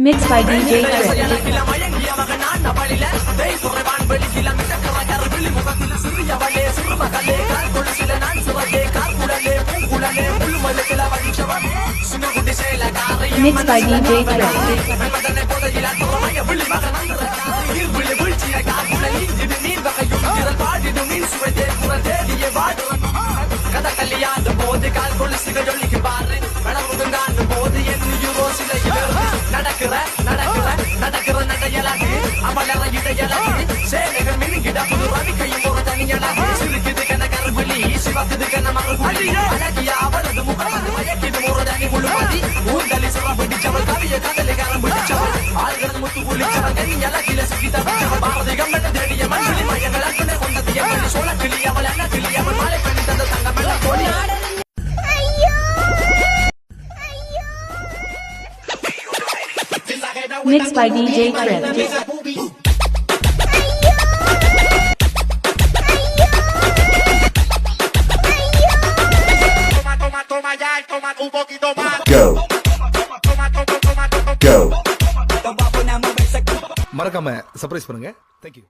Mixed by DJ. Mixed by DJ Trip. அமலற இடையலாகு சேலைகள் மினுங்கிட புது ரவி கையும் ஒரு தனியலாகு சிரிக்குது கன கருவிழி சிவக்குது கன மறுபுலி அழகிய அவளது முகம் அது மயக்கிது ஒரு தனி முழுமதி ஊர்தலி சிவ பிடிச்சவள் கவிய கதலை கரம் பிடிச்சவள் ஆள்கிறது முத்து புளிச்சவள் கனி அழகில சிக்கி தப்பிச்சவள் பாரதி கம்பன தேடிய மண்ணில் மயங்கள் அற்பனை கொண்டது எவ்வளவு சோழ கிளி அவள் அண்ண கிளி அவள் மாலை பண்ணி தந்த தங்கமெல்ல கொடி Mixed by DJ Trip. Toma un poquito más. Go. Go. மறக்காம சர்ப்ரைஸ் பண்ணுங்க தேங்க்யூ